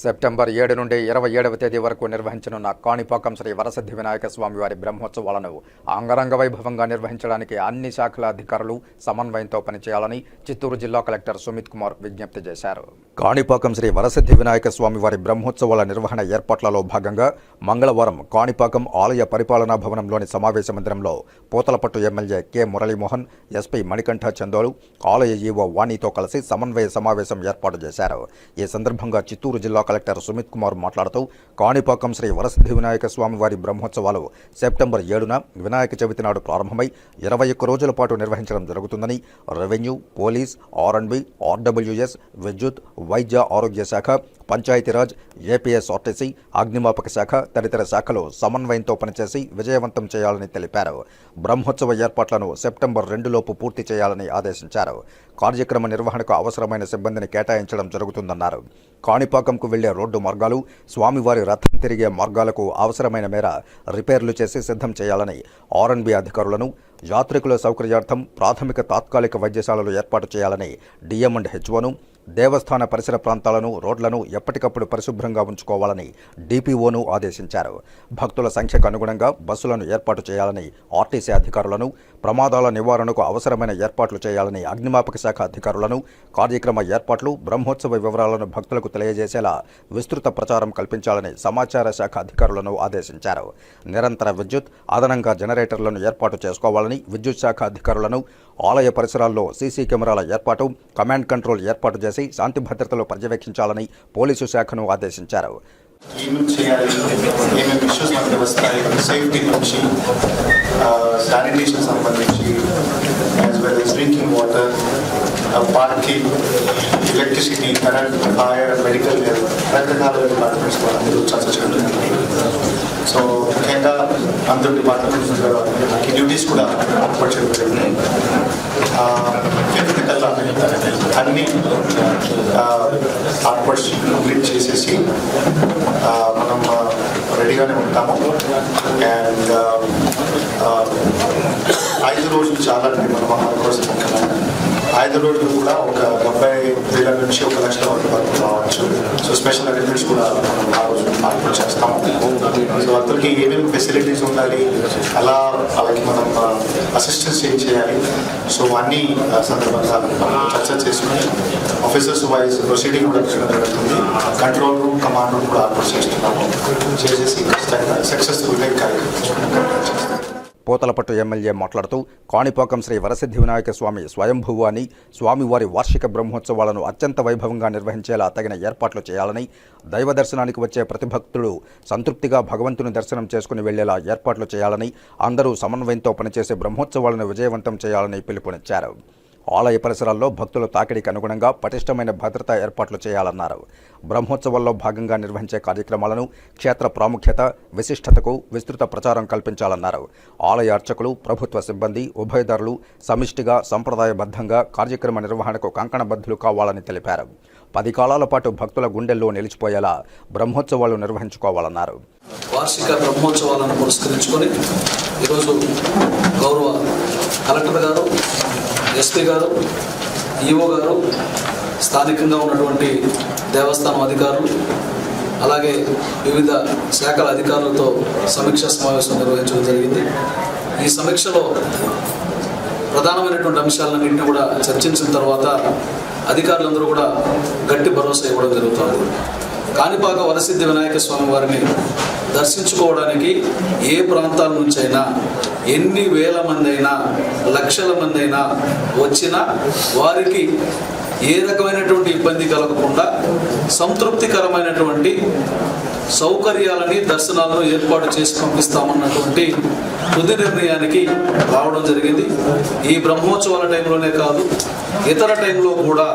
September ఏడు నుండి ఇరవై ఏడవ తేదీ వరకు నిర్వహించనున్న కాణిపాకం శ్రీ వరసిద్ధి వినాయక స్వామి వారి బ్రహ్మోత్సవాలను అంగరంగ వైభవంగా నిర్వహించడానికి అన్ని శాఖల అధికారులు సమన్వయంతో పనిచేయాలని చిత్తూరు జిల్లా కలెక్టర్ సుమిత్ కుమార్ విజ్ఞప్తి చేశారు. కాణిపాకం శ్రీ వరసిద్ధి వినాయక స్వామి వారి బ్రహ్మోత్సవాల నిర్వహణ ఏర్పాట్లలో భాగంగా మంగళవారం కాణిపాకం ఆలయ పరిపాలనా భవనంలోని సమావేశ మందిరంలో Puthalapattu MLA K Muralimohan SP Manikantha Chandolu ఆలయ ఈవో వాణితో కలిసి సమన్వయ సమావేశం ఏర్పాటు చేశారు. ఈ సందర్భంగా చిత్తూరు జిల్లా కలెక్టర్ సుమిత్ కుమార్ మాట్లాడుతూ కాణిపాకం శ్రీ వరసిద్ధి వినాయక స్వామి వారి బ్రహ్మోత్సవాలు సెప్టెంబర్ ఏడున వినాయక చవితి నాడు ప్రారంభమై ఇరవై ఒక్క రోజుల పాటు నిర్వహించడం జరుగుతుందని రెవెన్యూ పోలీస్ ఆర్ఎండ్బి ఆర్డబ్ల్యూఎస్ విద్యుత్ వైద్య ఆరోగ్య శాఖ పంచాయతీరాజ్ ఏపీఎస్ఆర్టీసీ అగ్నిమాపక శాఖ తదితర శాఖలు సమన్వయంతో పనిచేసి విజయవంతం చేయాలని తెలిపారు. బ్రహ్మోత్సవ ఏర్పాట్లను సెప్టెంబర్ రెండులోపు పూర్తి చేయాలని ఆదేశించారు. కార్యక్రమ నిర్వహణకు అవసరమైన సిబ్బందిని కేటాయించడం జరుగుతుందన్నారు. కాణిపాకంకు వెళ్ళే రోడ్డు మార్గాలు స్వామివారి రథం తిరిగే మార్గాలకు అవసరమైన మేర రిపేర్లు చేసి సిద్ధం చేయాలని ఆర్ఎన్బి అధికారులను యాత్రికుల సౌకర్యార్థం ప్రాథమిక తాత్కాలిక వైద్యశాలలు ఏర్పాటు చేయాలని డిఎం అండ్ హెచ్ఓను దేవస్థాన పరిసర ప్రాంతాలను రోడ్లను ఎప్పటికప్పుడు పరిశుభ్రంగా ఉంచుకోవాలని డిపిఓను ఆదేశించారు. భక్తుల సంఖ్యకు అనుగుణంగా బస్సులను ఏర్పాటు చేయాలని ఆర్టీసీ అధికారులను ప్రమాదాల నివారణకు అవసరమైన ఏర్పాట్లు చేయాలని అగ్నిమాపక శాఖ అధికారులను కార్యక్రమ ఏర్పాట్లు బ్రహ్మోత్సవ వివరాలను భక్తులకు తెలియజేసేలా విస్తృత ప్రచారం కల్పించాలని సమాచార శాఖ అధికారులను ఆదేశించారు. నిరంతర విద్యుత్ అదనంగా జనరేటర్లను ఏర్పాటు చేసుకోవాలని విద్యుత్ శాఖ అధికారులను ఆలయ పరిసరాల్లో సీసీ కెమెరాల ఏర్పాటు కమాండ్ కంట్రోల్ ఏర్పాటు చేసి శాంతి భద్రతలు పర్యవేక్షించాలని పోలీసు శాఖను ఆదేశించారు. ఏమేమి చేయాలి? ఏమేమి ఇష్యూస్ మనకి వస్తాయి సేఫ్టీ నుంచి శానిటేషన్ సంబంధించి as well drinking water parking electricity current fire medical రకరకాల డిపార్ట్మెంట్స్ అందరూ సో ముఖ్యంగా అందరు డిపార్ట్మెంట్స్ డ్యూటీస్ కూడా ఏర్పరచడం జరిగింది ఫిఫ్త్ కల్లా అన్ని ఆర్ట్వర్డ్స్ కంప్లీట్ మనం రెడీగానే ఉంటాము. అండ్ ఐదు రోజులు చాలా అండి మన మహారాజు కోసం రోజులు కూడా ఒక డెబ్బై వేల నుంచి ఒక లక్షల వరకు వరకు రావచ్చు సో స్పెషల్ అరేంజ్మెంట్స్ కూడా మనం ఆ రోజు మార్పులు చేస్తాము సో అందరికీ ఏమేమి ఫెసిలిటీస్ ఉండాలి అలా వాళ్ళకి మనం అసిస్టెన్స్ ఏం చేయాలి సో అన్ని సందర్భంగా మనం చర్చ చేసుకుని ఆఫీసర్స్ వైజ్ ప్రొసీడింగ్ కూడా జరుగుతుంది. కంట్రోల్ రూమ్ కమాండ్ రూమ్ కూడా ఆర్డర్ చేస్తున్నాము. చేసేసి ఖచ్చితంగా సక్సెస్ఫుల్గా కార్యక్రమం చేస్తాం పోతలపట్టు ఎమ్మెల్యే మాట్లాడుతూ కాణిపాకం శ్రీ వరసిద్ధి వినాయక స్వామి స్వయంభువు అని స్వామివారి వార్షిక బ్రహ్మోత్సవాలను అత్యంత వైభవంగా నిర్వహించేలా తగిన ఏర్పాట్లు చేయాలని దైవ దర్శనానికి వచ్చే ప్రతిభక్తుడు సంతృప్తిగా భగవంతుని దర్శనం చేసుకుని వెళ్ళేలా ఏర్పాట్లు చేయాలని అందరూ సమన్వయంతో పనిచేసే బ్రహ్మోత్సవాలను విజయవంతం చేయాలని పిలుపునిచ్చారు. ఆలయ పరిసరాల్లో భక్తుల తాకిడికి అనుగుణంగా పటిష్టమైన భద్రతా ఏర్పాట్లు చేయాలన్నారు. బ్రహ్మోత్సవాల్లో భాగంగా నిర్వహించే కార్యక్రమాలను క్షేత్ర ప్రాముఖ్యత విశిష్టతకు విస్తృత ప్రచారం కల్పించాలన్నారు. ఆలయ అర్చకులు ప్రభుత్వ సిబ్బంది ఉభయదారులు సమిష్టిగా సంప్రదాయబద్ధంగా కార్యక్రమ నిర్వహణకు కంకణబద్ధులు కావాలని తెలిపారు. పది కాలాల పాటు భక్తుల గుండెల్లో నిలిచిపోయేలా బ్రహ్మోత్సవాలు నిర్వహించుకోవాలన్నారు. వార్షిక బ్రహ్మోత్సవాలను పురస్కరించుకొని ఈరోజు గౌరవ కలెక్టర్ గారు ఎస్పీ గారు ఈఓ గారు స్థానికంగా ఉన్నటువంటి దేవస్థానం అధికారులు అలాగే వివిధ శాఖల అధికారులతో సమీక్ష సమావేశం నిర్వహించడం జరిగింది. ఈ సమీక్షలో ప్రధానమైనటువంటి అంశాలన్నింటినీ కూడా చర్చించిన తర్వాత అధికారులందరూ కూడా గట్టి భరోసా ఇవ్వడం జరుగుతుంది. కాణిపాక వరసిద్ధి వినాయక స్వామి వారిని దర్శించుకోవడానికి ఏ ప్రాంతాల నుంచైనా ఎన్ని వేల మంది అయినా లక్షల మంది అయినా వచ్చినా వారికి ఏ రకమైనటువంటి ఇబ్బంది కలగకుండా సంతృప్తికరమైనటువంటి సౌకర్యాలని దర్శనాలను ఏర్పాటు చేసి పంపిస్తామన్నటువంటి తుది నిర్ణయానికి రావడం జరిగింది. ఈ బ్రహ్మోత్సవాల టైంలోనే కాదు ఇతర టైంలో కూడా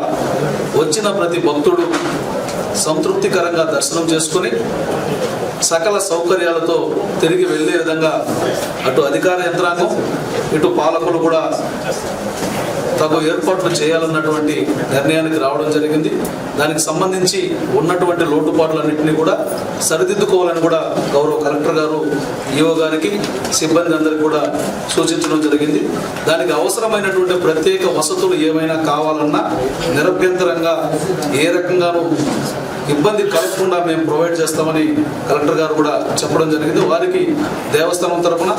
వచ్చిన ప్రతి భక్తుడు సంతృప్తికరంగా దర్శనం చేసుకుని సకల సౌకర్యాలతో తిరిగి వెళ్ళే విధంగా అటు అధికార యంత్రాంగం ఇటు పాలకులు కూడా తగు ఏర్పాట్లు చేయాలన్నటువంటి నిర్ణయానికి రావడం జరిగింది. దానికి సంబంధించి ఉన్నటువంటి లోటుపాట్లన్నింటినీ కూడా సరిదిద్దుకోవాలని కూడా గౌరవ కలెక్టర్ గారు ఈఓ గారికి సిబ్బంది అందరికీ కూడా సూచించడం జరిగింది. దానికి అవసరమైనటువంటి ప్రత్యేక వసతులు ఏమైనా కావాలన్నా నిరభ్యంతరంగా ఏ రకంగానూ ఇబ్బంది కలగకుండా మేము ప్రొవైడ్ చేస్తామని కలెక్టర్ గారు కూడా చెప్పడం జరిగింది. వారికి దేవస్థానం తరఫున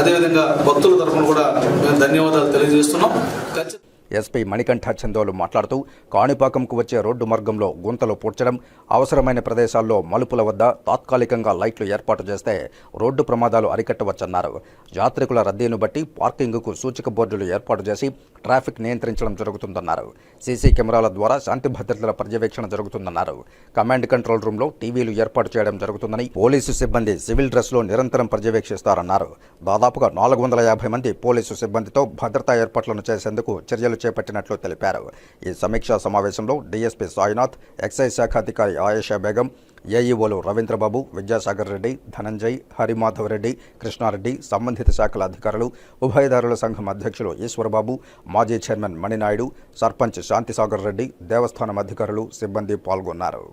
అదేవిధంగా భక్తుల తరఫున కూడా మేము ధన్యవాదాలు తెలియజేస్తున్నాం. ఎస్పీ మణికంఠ చందోలు మాట్లాడుతూ కాణిపాకంకు వచ్చే రోడ్డు మార్గంలో గుంతలు పూడ్చడం అవసరమైన ప్రదేశాల్లో మలుపుల వద్ద తాత్కాలికంగా లైట్లు ఏర్పాటు చేస్తే రోడ్డు ప్రమాదాలు అరికట్టవచ్చన్నారు. యాత్రికుల రద్దీని బట్టి పార్కింగ్కు సూచిక బోర్డులు ఏర్పాటు చేసి ట్రాఫిక్ నియంత్రించడం జరుగుతుందన్నారు. సీసీ కెమెరాల ద్వారా శాంతి భద్రతల పర్యవేక్షణ జరుగుతుందన్నారు. కమాండ్ కంట్రోల్ రూమ్లో టీవీలు ఏర్పాటు చేయడం జరుగుతుందని పోలీసు సిబ్బంది సివిల్ డ్రెస్లో నిరంతరం పర్యవేక్షిస్తారన్నారు. దాదాపుగా నాలుగు వందల యాభై మంది పోలీసు సిబ్బందితో భద్రతా ఏర్పాట్లను చేసేందుకు చర్యలు చేపట్టినట్లు తెలిపారు. ఈ సమీక్షా సమావేశంలో డీఎస్పీ సాయినాథ్ ఎక్సైజ్ శాఖ అధికారి ఆయేషా బేగం ఏఈఓలు రవీంద్రబాబు విద్యాసాగర్ రెడ్డి ధనంజయ్ హరిమాధవ్ రెడ్డి కృష్ణారెడ్డి సంబంధిత శాఖల అధికారులు ఉభయదారుల సంఘం అధ్యక్షులు ఈశ్వరబాబు మాజీ చైర్మన్ మణినాయుడు సర్పంచ్ శాంతిసాగర్ రెడ్డి దేవస్థానం అధికారులు సిబ్బంది పాల్గొన్నారు.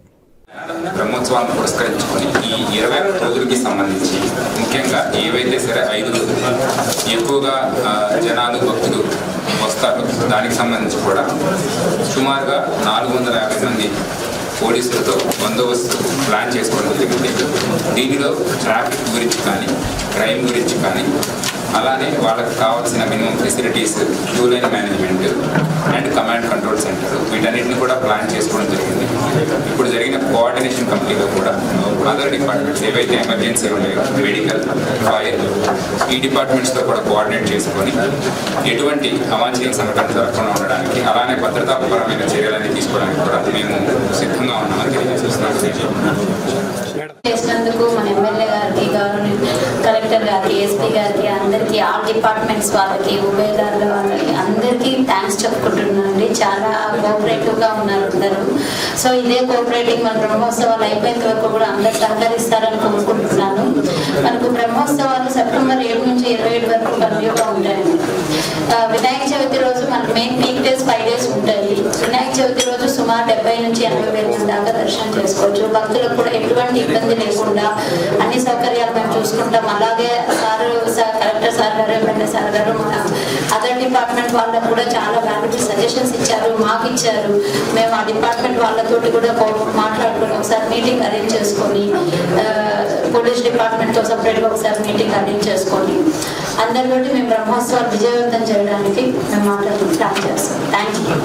బ్రహ్మోత్సవాన్ని పురస్కరించుకొని ఈ ఇరవై ఒక్క రోజులకి సంబంధించి ముఖ్యంగా ఏవైతే సరే ఐదు రోజులు ఎక్కువగా జనాలు భక్తులు వస్తారు దానికి సంబంధించి కూడా సుమారుగా నాలుగు వందల యాభై మంది పోలీసులతో బందోబస్తు ప్లాన్ చేసుకోవడం జరిగింది. దీనిలో ట్రాఫిక్ గురించి కానీ క్రైమ్ గురించి కానీ అలానే వాళ్ళకి కావాల్సిన minimum facilities queue line management and command control centre వీటన్నిటిని కూడా ప్లాన్ చేసుకోవడం జరిగింది. ఇప్పుడు జరిగిన కోఆర్డినేషన్ కమిటీలో కూడా అదర్ డిపార్ట్మెంట్స్ ఏవైతే ఎమర్జెన్సీ ఉన్నాయో మెడికల్ ఫైర్ ఈ డిపార్ట్మెంట్స్తో కూడా కోఆర్డినేట్ చేసుకొని ఎటువంటి అవాంఛనీయ సంఘటన జరగకుండా ఉండడానికి అలానే భద్రతాపరమైన చర్యలన్నీ తీసుకోవడానికి కూడా మేము సిద్ధంగా ఉన్నామని తెలియజేస్తున్నాం. చేసినందుకు మన ఎమ్మెల్యే గారికి గవర్నమెంట్ కలెక్టర్ గారికి ఎస్పీ గారికి ఆల్ డిపార్ట్మెంట్స్ వాళ్ళకి ఉభయదారుల వాళ్ళకి అందరికీ థ్యాంక్స్ చెప్పుకుంటున్నానండి. చాలా కోఆపరేటివ్గా ఉన్నారు అందరూ. సో ఇదే కోఆపరేటింగ్ మన బ్రహ్మోత్సవాలు అయిపోయేంత వరకు కూడా అందరు సహకరిస్తారని కోరుకుంటున్నాను. మనకు బ్రహ్మోత్సవాలు సెప్టెంబర్ ఏడు నుంచి ఇరవై ఏడు వరకు కంటిన్యూగా ఉంటాయండి. వినాయక చవితి రోజు మనకు main week days five days ఉంటాయి. వినాయక చవితి రోజు సుమారు డెబ్బై నుంచి ఎనభై వేల మంది దాకా దర్శనం చేసుకోవచ్చు. భక్తులకు కూడా ఎటువంటి ఇబ్బంది లేకుండా అన్ని సౌకర్యాలు మేము చూసుకుంటాం. అలాగే సార్ కలెక్టర్ సార్ గారు ఎమ్మెల్యే సార్ గారు మన అదర్ డిపార్ట్మెంట్ వాళ్ళకు కూడా చాలా వాల్యుబుల్ సజెషన్స్ ఇచ్చారు మాకు ఇచ్చారు. మేము ఆ డిపార్ట్మెంట్ వాళ్ళతోటి కూడా మాట్లాడుకుని ఒకసారి మీటింగ్ అరేంజ్ చేసుకొని పోలీస్ డిపార్ట్మెంట్తో సపరేట్గా ఒకసారి మీటింగ్ అరేంజ్ చేసుకొని అందరితోటి మేము బ్రహ్మోత్సవాలు విజయవంతం చేయడానికి మేము మాట్లాడుకుంటాం చేస్తాం. Thank you